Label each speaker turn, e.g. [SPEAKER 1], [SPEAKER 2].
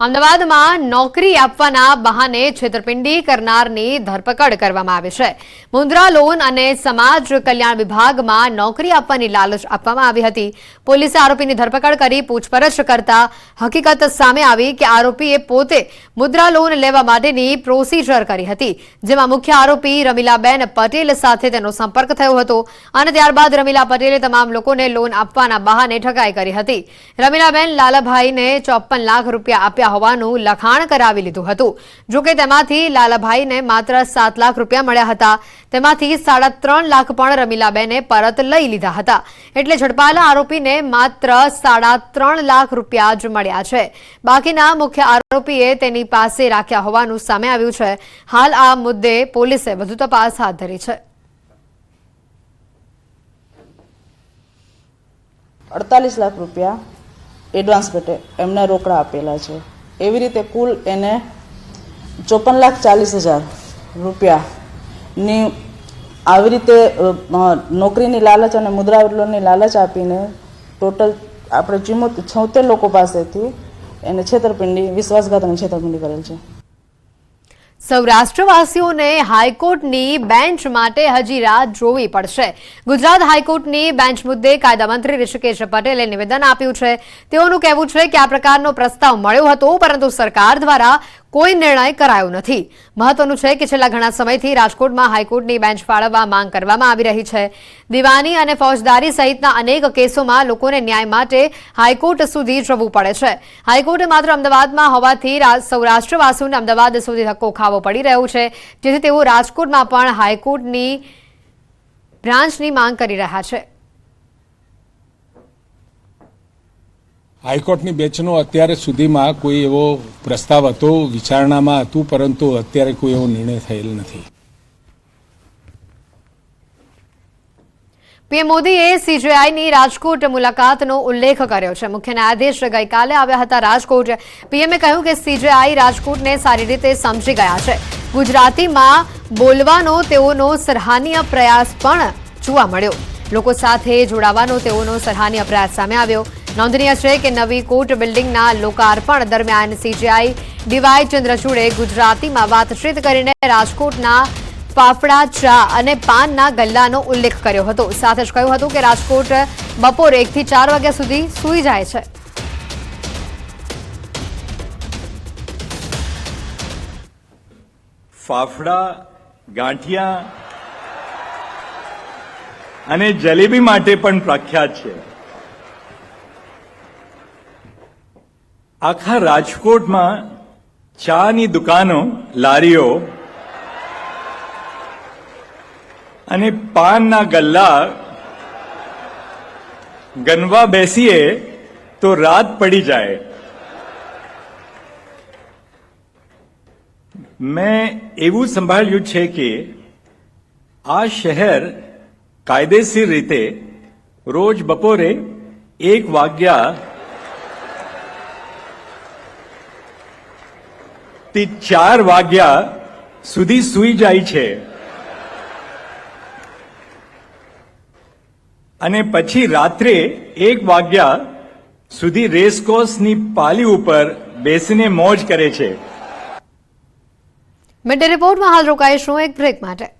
[SPEAKER 1] અમદાવાદમાં નોકરી આપવાના બહાને છેતરપિંડી કરનારની ધરપકડ કરવામાં આવી છે. મુદ્રા લોન અને સમાજ કલ્યાણ વિભાગમાં નોકરી આપવાની લાલચ આપવામાં આવી હતી. પોલીસે આરોપીની ધરપકડ કરી પૂછપરછ કરતા હકીકત સામે આવી કે આરોપીએ પોતે મુદ્રા લોન લેવા માટેની પ્રોસીજર કરી હતી, જેમાં મુખ્ય આરોપી રમીલાબેન પટેલ સાથે તેનો સંપર્ક થયો હતો અને ત્યારબાદ રમીલા પટેલે તમામ લોકોને લોન આપવાના બહાને ઠગાઈ કરી હતી. રમીલાબેન લાલાભાઈને ચોપન લાખ રૂપિયા આપ્યા હોવાનું લખાણ કરાવી લીધું હતું. જોકે તેમાંથી લાલાભાઈને માત્ર સાત લાખ રૂપિયા મળ્યા હતા. તેમાંથી સાડા ત્રણ લાખ પણ રમીલાબેને પરત લઈ લીધા હતા. એટલે ઝડપાયેલા આરોપીને માત્ર સાડા ત્રણ લાખ રૂપિયા જ મળ્યા છે. બાકીના મુખ્ય આરોપીએ તેની પાસે રાખ્યા હોવાનું સામે આવ્યું છે. હાલ આ મુદ્દે પોલીસે વધુ તપાસ હાથ ધરી છે.
[SPEAKER 2] અડતાલીસ લાખ રૂપિયા એડવાન્સ પેટે એમને રોકડા આપેલા છે. એવી રીતે કુલ એને ચોપન લાખ ચાલીસ હજાર રૂપિયાની આવી રીતે નોકરીની લાલચ અને મુદ્રા લાલચ આપીને ટોટલ આપણે ચિમો છોતેર લોકો પાસેથી એને છેતરપિંડી વિશ્વાસઘાત અને છેતરપિંડી કરેલ છે.
[SPEAKER 1] સૌરાષ્ટ્રવાસીઓને હાઈકોર્ટની બેન્ચ માટે હજી રાહ જોવી પડશે. ગુજરાત હાઈકોર્ટની બેન્ચ મુદ્દે કાયદામંત્રી ઋષિકેશ પટેલે નિવેદન આપ્યું છે. તેઓનું કહેવું છે કે આ પ્રકારનો પ્રસ્તાવ મળ્યો હતો, પરંતુ સરકાર દ્વારા કોઈ નિર્ણય કરાયો નથી. મહત્વનું છે કે છેલ્લા ઘણા સમયથી રાજકોટમાં હાઈકોર્ટની બેન્ચ ફાળવવા માંગ કરવામાં આવી રહી છે. દિવાની અને ફોજદારી સહિતના અનેક કેસોમાં લોકોને ન્યાય માટે હાઈકોર્ટ સુધી જવું પડે છે. હાઈકોર્ટ માત્ર અમદાવાદમાં હોવાથી સૌરાષ્ટ્રવાસીઓને અમદાવાદ સુધી ધક્કો ખાવો પડી રહ્યો છે, જેથી તેઓ રાજકોટમાં પણ હાઈકોર્ટની બ્રાન્ચની માંગ કરી રહ્યા છે.
[SPEAKER 3] હાઈકોર્ટની બેચનો અત્યારે સુધીમાં કોઈ એવો પ્રસ્તાવ હતો, વિચારણામાં હતું, પરંતુ અત્યારે કોઈ એવો નિર્ણય થયેલ નથી.
[SPEAKER 1] પીએમ મોદીએ સીજેઆઈની રાજકોટ મુલાકાતનો ઉલ્લેખ કર્યો છે. મુખ્ય ન્યાયાધીશ ગઈકાલે આવ્યા હતા રાજકોટ. પીએમએ કહ્યું કે સીજેઆઈ રાજકોટને સારી રીતે સમજી ગયા છે. ગુજરાતીમાં બોલવાનો તેઓનો સરાહનીય પ્રયાસ પણ જોવા મળ્યો. લોકો સાથે જોડાવાનો તેઓનો સરાહનીય પ્રયાસ સામે આવ્યો. નોંધનીય છે કે નવી કોર્ટ બિલ્ડિંગના લોકાર્પણ દરમિયાન સીજેઆઈ ડીવાય ચંદ્રચૂડે ગુજરાતીમાં વાતચીત કરીને રાજકોટના ફાફડા, ચા અને પાનના ગલ્લાનો ઉલ્લેખ કર્યો હતો. સાથે જ કહ્યું હતું કે રાજકોટ બપોરે એકથી ચાર વાગ્યા સુધી સૂઈ જાય છે.
[SPEAKER 4] ફાફડા, ગાંઠિયા અને જલેબી માટે પણ પ્રખ્યાત છે. આખા રાજકોટમાં ચાની દુકાનો, લારીઓ અને પાનના ગલ્લા ગનવા બેસીએ તો રાત પડી જાય. મેં એવું સંભાળ્યું છે કે આ શહેર કાયદેસર રીતે રોજ બપોરે એક વાગ્યા થી ચાર વાગ્યા સુધી સૂઈ જાય છે. અને પછી રાત્રે એક વાગ્યા સુધી રેસકોર્સની પાલી ઉપર બેસીને મોજ કરે છે.
[SPEAKER 1] મિડ રિપોર્ટમાં હાલ રોકાઈશું એક બ્રેક માટે.